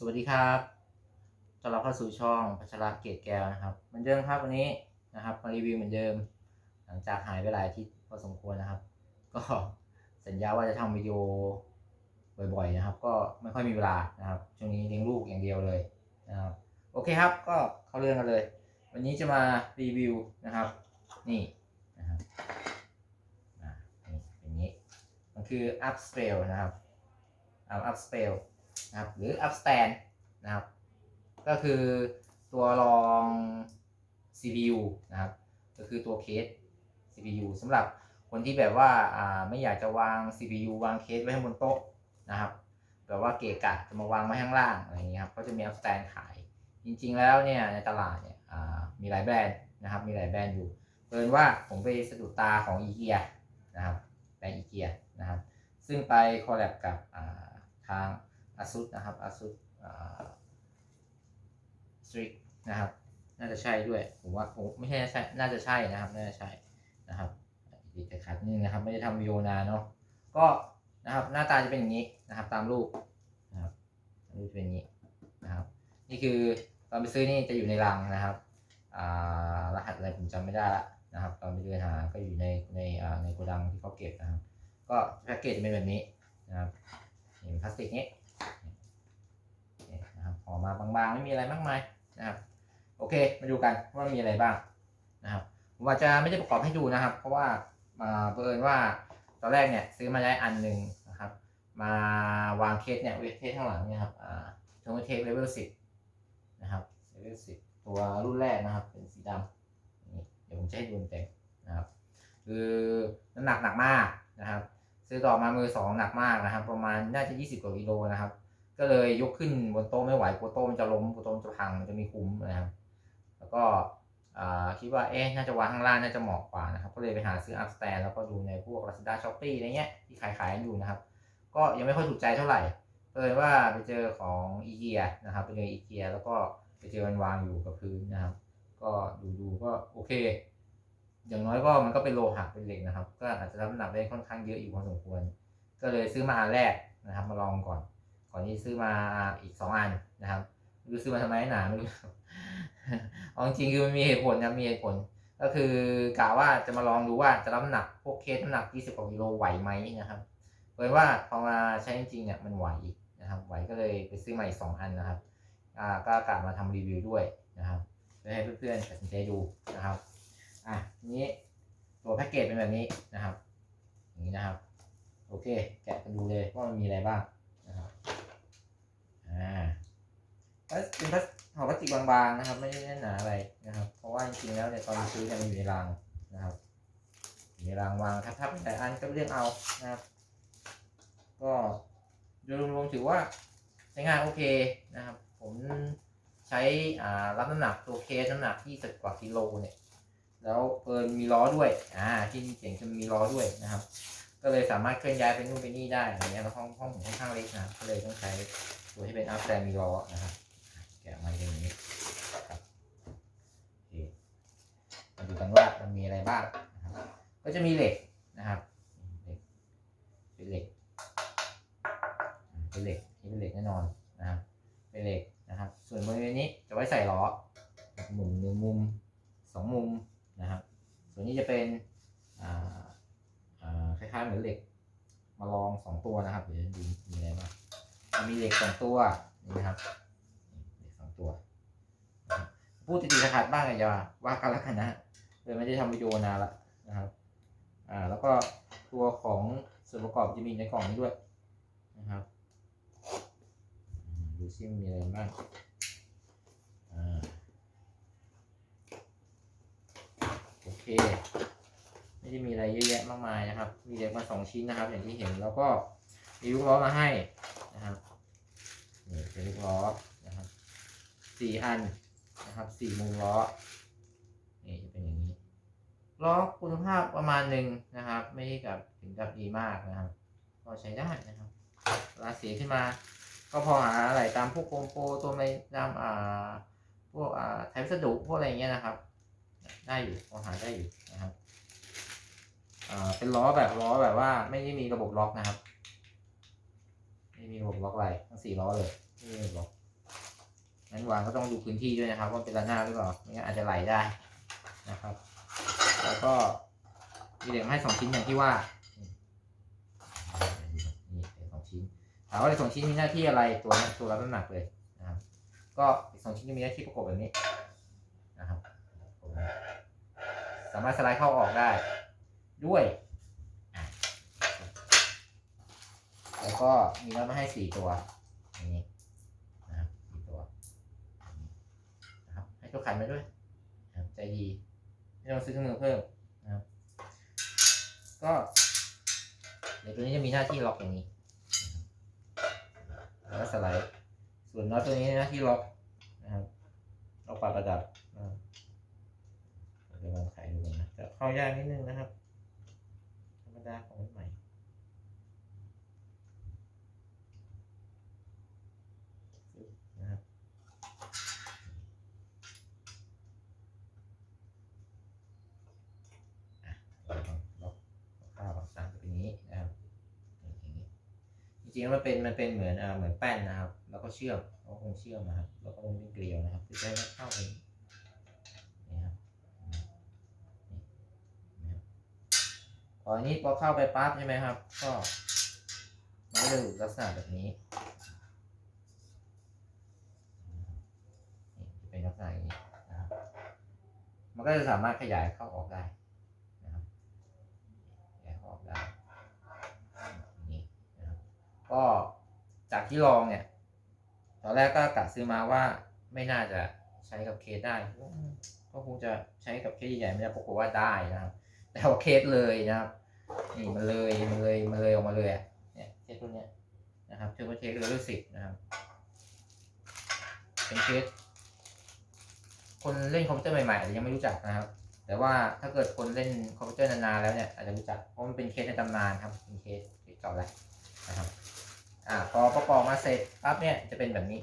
สวัสดีครับต้อนรับเข้าสู่ช่องพัชระเกตแก้วนะครับ เหมือนเดิมครับวันนี้นะครับมารีวิวเหมือนเดิม หลังจากหายไปหลายอาทิตย์พอสมควรนะครับ ก็สัญญาว่าจะทำวิดีโอบ่อยๆนะครับ ก็ไม่ค่อยมีเวลานะครับช่วงนี้เลี้ยงลูกอย่างเดียวเลยนะครับโอเคครับก็เข้าเรื่องกันเลย วันนี้จะมารีวิวนะครับ นี่นะครับอ่านี่เป็นนี้มันคือ up scale นะครับ up up scale นะครับหรือ up stand นะครับ ก็คือตัวรอง CPU นะครับ ก็คือตัวเคส CPU สำหรับคนที่แบบว่าอ่าไม่อยากจะวาง CPU วางเคสไว้ข้างบนโต๊ะนะครับแบบว่าเกะกะจะมาวางไว้ข้างล่างอะไรอย่างเงี้ยครับก็จะมี up stand ขาย จริง ๆ แล้วเนี่ยในตลาดเนี่ยอ่ามีหลายแบรนด์นะครับ มีหลายแบรนด์อยู่เพิ่นว่าผมไปสะดุดตาของอีเกียนะครับแบรนด์อีเกียนะครับ ซึ่งไปคอลแลบกับทาง ASUS นะครับ ASUS อ่า Strict นะครับ น่าจะใช่ด้วย ผมว่าผมไม่ใช่ใช่ น่าจะใช่นะครับ น่าจะใช่นะครับติดแต่ขัดนิดนึงนะครับ ไม่ได้ทำวิดีโอนานเนาะ ก็นะครับ หน้าตาจะเป็นอย่างนี้นะครับ ตามรูปนะครับรูปเป็นอย่างนี้นะครับ นี่คือตอนไปซื้อนี่จะอยู่ในรังนะครับรหัสอะไรผมจำไม่ได้ละนะครับ ตอนไปเดินหาก็อยู่ในในในโกดังที่เขาเก็บนะครับ ก็แพ็กเกจจะเป็นแบบนี้นะครับเป็นพลาสติกนี้ นะครับห่อมาบางๆ ไม่มีอะไรมากมายนะครับ โอเค มาดูกันว่ามีอะไรบ้างนะครับผมว่าจจะไม่ได้ประกอบให้ดูนะครับ เพราะว่ามาเผอิญว่าตอนแรกเนี่ยซื้อมาได้อันหนึ่งนะครับ มาวางเคสเนี่ยเวทเทสข้างหลังเนี่ยครับอ่าทงเทสเลเวลสิบนะครับเลเวลสิบตัวรุ่นแรกนะครับ เป็นสีดำนี่เดี๋ยวผมจะให้ดูเต็มนะครับ คือน้ำหนักหนักมากนะครับ ซื้อต่อมามือสองหนักมากนะครับ ประมาณน่าจะ20กว่ากิโลนะครับ ก็เลยยกขึ้นบนโต๊ะไม่ไหวกลัวโต๊ะมันจะล้มกลัวโต๊ะมันจะพังมันจะมีคุ้มนะครับแล้วก็คิดว่าเอ๊ะน่าจะวางข้างล่างน่าจะเหมาะกว่านะครับ ก็เลยไปหาซื้ออัพสแตนแล้วก็ดูในพวก Lazada Shopee อะไรเงี้ยที่ขายขายกันอยู่นะครับ ก็ยังไม่ค่อยถูกใจเท่าไหร่เลยว่าไปเจอของอีเกียนะครับไปเจออีเกียแล้วก็ไปเจอมันวางอยู่กับพื้นนะครับ ก็ดูดูก็โอเค อย่างน้อยก็มันก็เป็นโลหะเป็นเหล็กนะครับ ก็อาจจะรับน้ำหนักได้ค่อนข้างเยอะอยู่พอสมควร ก็เลยซื้อมาอันแรกนะครับ มาลองก่อน ก่อนที่ซื้อมาอีกสองอันนะครับรู้ซื้อมาทำไมหนาไม่รู้เอาจริงคือมันมีเหตุผลนะมีเหตุผล ก็คือกะว่าจะมาลองดูว่าจะรับน้ำหนักพวกเคสน้ำหนัก 20กว่ากิโลไหวไหมนะครับเลยว่าพอมาใช้จริงเนี่ยมันไหวนะครับไหวก็เลยไปซื้อมาอีกสองอันนะครับอ่าก็กะมาทำรีวิวด้วยนะครับเพื่อให้เพื่อนๆตัดสินใจดูนะครับ อะนี้ตัวแพ็กเกจเป็นแบบนี้นะครับ อย่างนี้นะครับ โอเค แกะกันดูเลยว่ามันมีอะไรบ้างนะครับอ่าก็เป็นพลาสห่อพลาสติกบางๆนะครับ ไม่ได้แน่นหนาอะไรนะครับ เพราะว่าจริงๆแล้วเนี่ยตอนซื้อเนี่ยมันอยู่ในรังนะครับอยู่ในรังวางทับๆหลายอันก็เลือกเอานะครับ ก็โดยรวมๆถือว่าใช้งานโอเคนะครับ ผมใช้อ่ารับน้ำหนักตัวเคสน้ำหนักที่สิบกว่ากิโลเนี่ย แล้วเพินมีล้อด้วยอ่าที่เจ๋งจะมีล้อด้วยนะครับ ก็เลยสามารถเคลื่อนย้ายไปนู่นไปนี่ได้อะไรเงี้ยแล้วห้องห้องผมค่อนข้างเล็กนะก็เลยต้องใช้ตัวที่เป็นอัพแตมีล้อนะครับแกะมาอย่างนี้ครับมาดูกันว่ามันมีอะไรบ้างนะครับก็จะมีเหล็ก มีเหล็กสองตัวนี่นะครับเหล็กสองตัวพูดติดๆขัดบ้างอย่าว่ากันแล้วกันนะเลยไม่ได้ทำวิดีโอนานละนะครับอ่าแล้วก็ตัวของส่วนประกอบจะมีในกล่องนี้ด้วยนะครับดูซิมีอะไรบ้างอ่าโอเคไม่ได้มีอะไรเยอะแยะมากมายนะครับ มีเหล็กมาสองชิ้นนะครับ อย่างที่เห็นแล้วก็มีลูกล้อมาให้นะครับ นี่เป็นลูกล้อนะครับสี่อันนะครับสี่มุมล้อนี่จะเป็นอย่างนี้ล้อคุณภาพประมาณหนึ่งนะครับ ไม่กับถึงกับดีมากนะครับก็ใช้ได้นะครับเวลาเสียขึ้นมาก็พอหาอะไรตามพวกโคมโปตัวไม่ตามอ่าพวกอ่าไทยวัสดุพวกอะไรเงี้ยนะครับ ได้อยู่พอหาได้อยู่นะครับอ่าเป็นล้อแบบล้อแบบว่าไม่ได้มีระบบล็อกนะครับ บบล็อกอะไรทั้งสี่ล้อเลยไม่บล็อกงั้นวางก็ต้องดูพื้นที่ด้วยนะครับว่าเป็นระนาบหรือเปล่าไม่งั้นอาจจะไหลได้นะครับ แล้วก็มีเหล็กให้สองชิ้นอย่างที่ว่านี่เหล็กสองชิ้นถามว่าเหล็กสองชิ้นมีหน้าที่อะไรตัวนี้ตัวรับน้ำหนักเลยนะครับก็เหล็กสองชิ้นจะมีหน้าที่ประกบแบบนี้นะครับ สามารถสไลด์เข้าออกได้ด้วยอะแล้ว ก็มีน็อตมาให้สี่ตัวนี้นะครับสี่ตัวนะครับให้ตัวขันมาด้วยนะใจดีไม่ต้องซื้อเครื่องมือเพิ่มนะครับก็เดี๋ยวตัวนี้จะมีหน้าที่ล็อกอย่างนี้แล้วก็สไลด์ ส่วนน็อตตัวนี้หน้าที่ล็อกนะครับล็อกปลายประดับนะเดี๋ยวลองขายดูนะจะเข้ายากนิดนึงนะครับ ธรรมดาของใหม่ปึ๊บนะครับอะเราลองล็อกข้าวสามจะเป็นอย่างนี้นะครับอย่างนี้จ ริงๆมันเป็นมันเป็นเหมือนอ่าเหมือนแป้นนะครับ แล้วก็เชื่อมเราคงเชื่อมนะครับแล้วก็เป็นเกลียวนะครับเพื่อจะให้มันเข้าไปนี่ครับพออันนี้พอเข้าไปปั๊บใช่ไหมครับ ก็มันจะอยู่ลักษณะแบบนี้นี่เป็นลักษณะอย่างนี้นะครับมันก็จะสามารถขยายเข้าออกได้นะครับขยายเข้าออกได้อย่างนี้นะครับ ก็จาก ที่ลองเนี่ย ตอนแรกก็กะซื้อมาว่าไม่น่าจะใช้กับเคสได้ ก็คงจะใช้กับเคสใหญ่ๆไม่ได้ปรากฏว่าได้นะครับ แต่ว่าเคสเลยนะครับนี่มันเลยมันเลยมันเลยออกมาเลยอะเนี่ยเคสตัวเนี้ยนะครับเทอร์โบเทคเลเวลสิบนะครับ เป็นเคสคนเล่นคอมพิวเตอร์ใหม่ๆอาจจะยังไม่รู้จักนะครับ แต่ว่าถ้าเกิดคนเล่นคอมพิวเตอร์นานๆแล้วเนี่ยอาจจะรู้จักเพราะมันเป็นเคสในตำนานครับเป็นเคสเคสเก่าแล้วนะครับ อ่าพอประกอบมาเสร็จปั๊บเนี่ยจะเป็นแบบนี้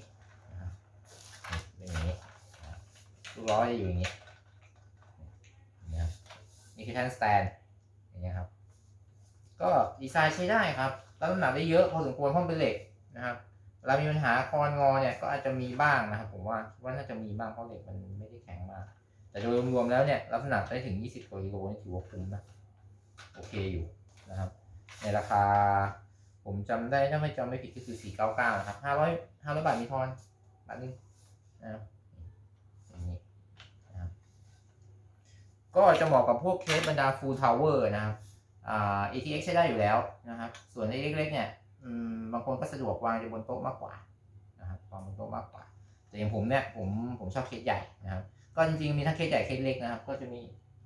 เป็นอย่างนี้ลูกล้อจะอยู่อย่างนี้นะครับนี่คือแท่นสแตนอย่างเงี้ยครับ ก็ดีไซน์ใช้ได้ครับรับน้ำหนักได้เยอะพอสมควรเพราะเป็นเหล็กนะครับเวลามีปัญหาคอนงอเนี่ยก็อาจจะมีบ้างนะครับ ผมว่าว่าน่าจะมีบ้างเพราะเหล็กมันไม่ได้แข็งมาก แต่โดยรวมแล้วเนี่ยรับน้ำหนักได้ถึง 20กิโลนี่ถือว่าคุ้มนะโอเคอยู่นะครับ ในราคา ผมจำได้ถ้าไม่จำไม่ผิดก็คือ499นะครับ500 500บาทมีทอนบาทนึงนะครับางนี้นะครับก็จะเหมาะกับพวกเคสบรรดา full tower นะครับอ่า ATX ใช้ได้อยู่แล้วนะครับ ส่วนไอ้เล็กๆเนี่ยอืมบางคนก็สะดวกวางอยู่บนโต๊ะมากกว่านะครับวางบนโต๊ะมากกว่า แต่อย่างผมเนี่ยผมผมชอบเคสใหญ่นะครับ ก็จริงๆมีทั้งเคสใหญ่เคสเล็กนะครับ ก็จะมี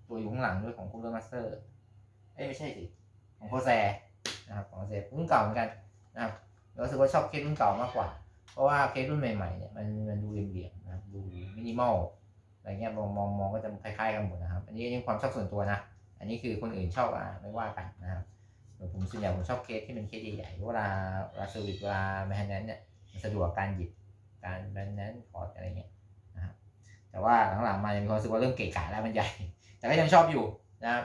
ตัวอยู่ข้างหลังด้วยของ Cooler Master เอ้ยไม่ใช่สิของโคแซ นะครับของเซรุ่นเก่าเหมือนกันนะครับเรารู้สึกว่าชอบเคสรุ่นเก่ามากกว่า เพราะว่าเคสรุ่นใหม่ๆเนี่ยมันมันดูเหลี่ยมๆนะครับดูมินิมอลอะไรเงี้ยมองมองมองก็จะคล้ายๆกันหมดนะครับ อันนี้ยังความชอบส่วนตัวนะ อันนี้คือคนอื่นชอบอะไม่ว่ากันนะครับผมส่วนใหญ่ผมชอบเคสที่เป็นเคสใหญ่ๆเวลาเวลาเซอร์วิสเวลาแมนนั้นเนี่ยมันสะดวกการหยิบการแมนนั้นพอร์ตอะไรเงี้ยนะครับแต่ว่าหลังๆมายังมีความรู้สึกว่าเริ่มเกะกะแล้วมันใหญ่ แต่ก็ยังชอบอยู่นะครับ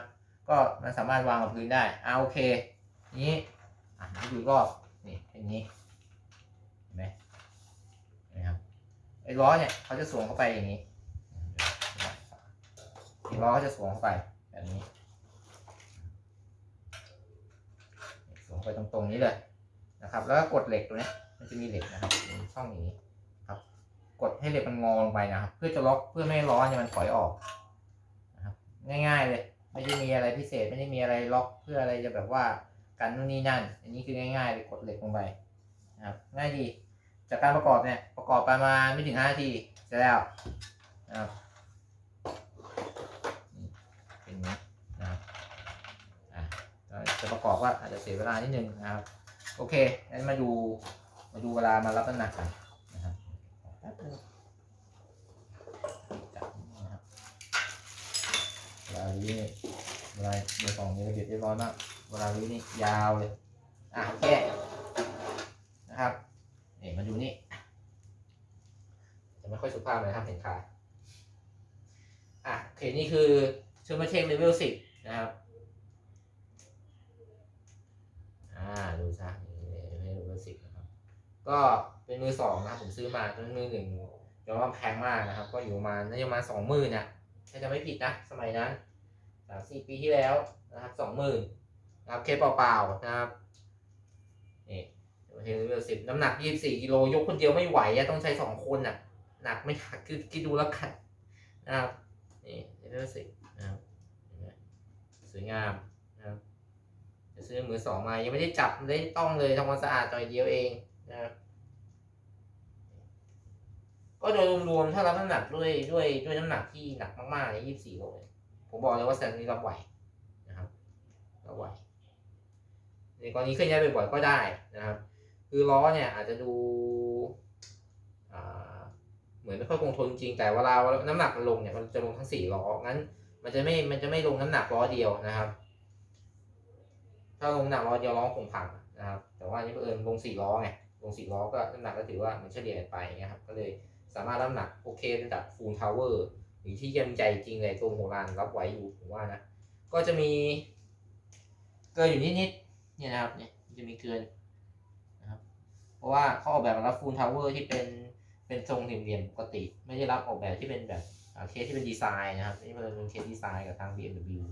ก็มันสามารถวางกับพื้นได้อ่าโอเค นี้อะให้ดูอีกรอบนี่เป็นอย่างนี้เห็นไหมนไหมครับไอ้ล้อเนี่ยเขาจะสวมเข้าไปอย่างนี้ไอ้ล้อเขาจะสวมเข้าไปแบบนี้สวมไปตรงๆนี้เลยนะครับ แล้วก็กดเหล็กตัวนี้มันจะมีเหล็กนะครับช่องอย่างนี้ครับ กดให้เหล็กมันงอลงไปนะครับ เพื่อจะล็อกเพื่อไม่ให้ล้อเนี่ยมันถอยออกนะครับ ง่าย ๆเลย ไม่ได้มีอะไรพิเศษไม่ได้มีอะไรล็อกเพื่ออะไรจะแบบว่า กันนู่นนี่นั่น อันนี้คือง่ายๆเลยกดเหล็กลงไปนะครับง่ายดี จากการประกอบเนี่ยประกอบประมาณไม่ถึง5นาทีเสร็จแล้วนะครับเป็นอย่างนี้นะครับอะจะประกอบว่าอาจจะเสียเวลานิดนึงนะครับ โอเคงั้นมาดูมาดูเวลามารับน้ำหนักกันนะครับแป๊บนึงจับนี่นะครับเวลาวีนี่ เวลาในกล่องนี้ระเบียบเรียบร้อยมากเวลาวีนี่ยาวเลย อะโอเคนะครับนี่มาดูนี่จะไม่ค่อยสุภาพเลยนะครับเห็นขาอะโอเคนี่คือชอร์มาเชคเลเวลสิบนะครับอ่าดูซะนี่เลเวลสิบนะครับ ก็เป็นมือสองนะครับผมซื้อมาเป็นมือหนึ่งยอมรับแพงมากนะครับ ก็อยู่มาน่าจะมาสองหมื่นเนี่ยถ้าจะไม่ผิดนะสมัยนั้น สามสี่ปีที่แล้วนะครับสองหมื่นนะครับเคสเปล่าๆนะครับนี่เทเลเวลสิบน้ำหนักยี่สิบสี่กิโลยกคนเดียวไม่ไหวอะต้องใช้สองคนอะหนักไม่หักคือคิดดูแล้วกันนะครับนี่เทเลเวลสิบนะครับสวยงามนะครับจะซื้อมือสองมายังไม่ได้จับไม่ได้ต้องเลยทำความสะอาดหน่อยเดียวเองนะครับก็โดยรวมๆถ้ารับน้ำหนักด้วยด้วยด้วยน้ำหนักที่หนักมากๆในยี่สิบสี่โลเนี่ย ผมบอกเลยว่าแซนนี้รับไหวนะครับรับไหวในกรณีเคลื่อนย้ายบ่อยๆก็ได้นะครับ คือล้อเนี่ยอาจจะดูเหมือนไม่ค่อยคงทนจริงแต่เวลาน้ำหนักมันลงเนี่ยมันจะลงทั้งสี่ล้องั้น มันจะไม่มันจะไม่ลงน้ำหนักล้อเดียวนะครับ ถ้าลงน้ำหนักล้อเดียวล้อคงพังนะครับ แต่ว่านี่เอิญลงสี่ล้อไงลงสี่ล้อก็น้ำหนักก็ถือว่ามันเฉลี่ยไปอย่างเงี้ยครับก็เลยสามารถรับน้ำหนักโอเคระดับฟูลทาวเวอร์ หรือที่ยี่ยมใจจริงเลยตัวโหรานรับไหวอยู่ผมว่านะ ก็จะมีเกินอยู่นิดๆเนี่ยนะครับเนี่ยจะมีเกินนะครับเพราะว่าเขาออกแบบมารับฟูลทาวเวอร์ที่เป็นเป็นทรงเหลี่ยมปกติ ไม่ได้รับออกแบบที่เป็นแบบเคสที่เป็นดีไซน์นะครับนี่มันเป็นเคสดีไซน์กับทาง BMW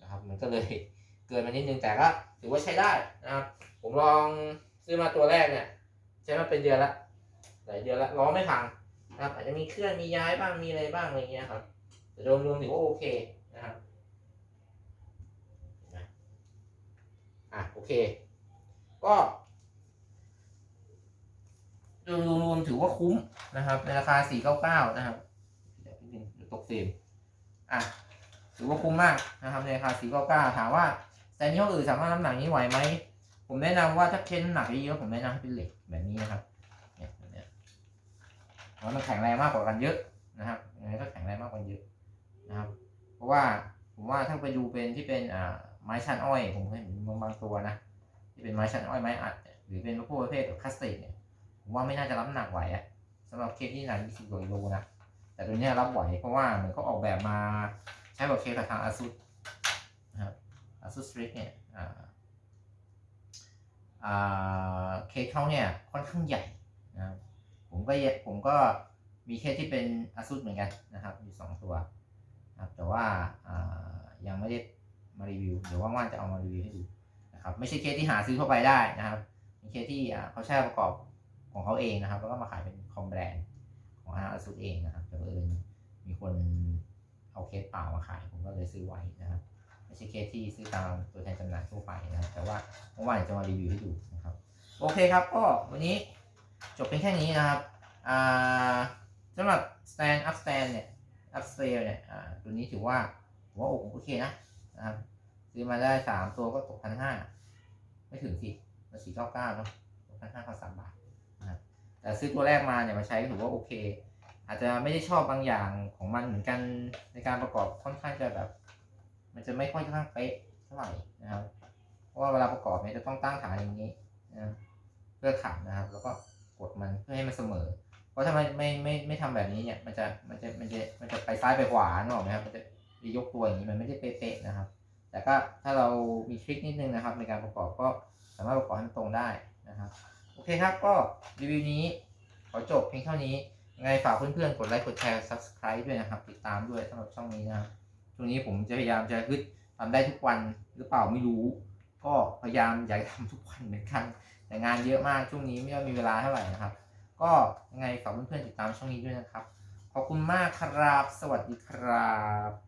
นะครับมันก็เลยเกินมานิดนึงแต่ก็ถือว่าใช้ได้นะครับ ผมลองซื้อมาตัวแรกเนี่ย ใช้มาเป็นเดือนละหลายเดือนล้วล้อไม่พัง นะครับอาจจะมีเคลื่อนมีย้ายบ้างมีอะไรบ้างอะไรเงี้ยครับแต่รวมถือว่าโอเคนะครับอะโอเค ก็รวมถือว่าคุ้มนะครับ ในราคา499นะครับเดี๋ยวนิดนึงเดี๋ยวตกเฟรมอะถือว่าคุ้มมากนะครับในราคา499ถามว่าแต่นี้อื่นสามารถน้ำหนักนี้ไหวไหมผมแนะนำว่าถ้าเค้นหนักเยอะผมแนะนำให้เป็นเหล็กแบบนี้นะครับเนี่ย มันแข็งแรงมากกว่ากันเยอะนะครับยังไงก็แข็งแรงมากกว่าเยอะนะครับ เพราะว่าผมว่าถ้าไปดูเป็นที่เป็นอ่าไม้ชันอ้อยผมเห็นบางบางตัวนะที่เป็นไม้ชันอ้อยไม้อัด หรือเป็นพวกประเภทแบบคาสติกเนี่ยผมว่าไม่น่าจะรับน้ำหนักไหวอะสำหรับเคสที่หนัก20กิโลนะแต่ตัวนี้รับไหวเพราะว่าเหมือนเขาออกแบบมาใช้กับเคสกับทาง ASUS นะครับ ASUS Strix เนี่ยอ่าอ่าเคสเขาเนี่ยค่อนข้างใหญ่นะครับ ผมก็ผมก็มีเคสที่เป็น ASUS เหมือนกันนะครับอยู่สองตัวนะครับแต่ว่าายังไม่ได้มารีวิวเดี๋ยวว่างๆจะเอามารีวิวให้ดูนะครับไม่ใช่เคสที่หาซื้อเข้าไปได้นะครับเป็นเคสที่เขาใช้ประกอบของเขาเองนะครับ แล้วก็มาขายเป็นคอมแบรนด์ของทาง ASUS เองนะครับแต่เออมีคนเอาเคสเปล่ามาขายผมก็เลยซื้อไว้นะครับไม่ใช่เคสที่ซื้อตามตัวแทนจำหน่ายทั่วไปนะครับแต่ว่าเมื่อวานจะมารีวิวให้ดูนะครับ โอเคครับก็วันนี้ จบเพียงแค่นี้นะครับสำหรับ stand up stand เนี่ย up scale เนี่ยตัวนี้ถือว่าถือว่าโอเคนะนะครับซื้อมาได้สามตัวก็ตกพันห้าไม่ถึงสิมาสี่เก้าเก้าเนาะตกพันห้าก็สามบาทนะครับแต่ซื้อตัวแรกมาเนี่ยมาใช้ก็ถือว่าโอเค อาจจะไม่ได้ชอบบางอย่างของมันเหมือนกันในการประกอบค่อนข้างจะแบบ มันจะไม่ค่อยข้างเป๊ะเท่าไหร่นะครับ เพราะว่าเวลาประกอบเนี่ยจะต้องตั้งฐานอย่างนี้นะเพื่อขันนะครับ แล้วก็ กดมันเพื่อให้มันเสมอ เพราะถ้ามันไม่ไม่ไม่ทำแบบนี้เนี่ยมันจะมันจะมันจะมันจะไปซ้ายไปขวานึกออกไหมครับมันจะยกตัวอย่างนี้มันไม่ได้เป๊ะๆนะครับ แต่ก็ถ้าเรามีทริคนิดนึงนะครับ ในการประกอบก็สามารถประกอบให้มันตรงได้นะครับโอเคครับก็รีวิวนี้ขอจบเพียงเท่านี้ยังไงฝากเพื่อนๆ กดไลค์กดแชร์ subscribe ด้วยนะครับ ติดตามด้วยสำหรับช่องนี้นะครับช่วงนี้ผมจะพยายามจะฮึดทำได้ทุกวันหรือเปล่าไม่รู้ ก็พยายามอยากทำทุกวันเหมือนกัน แต่งานเยอะมากช่วงนี้ไม่ค่อยมีเวลาเท่าไหร่นะครับ ก็ยังไงฝากเพื่อนๆติดตามช่องนี้ด้วยนะครับ ขอบคุณมากครับ สวัสดีครับ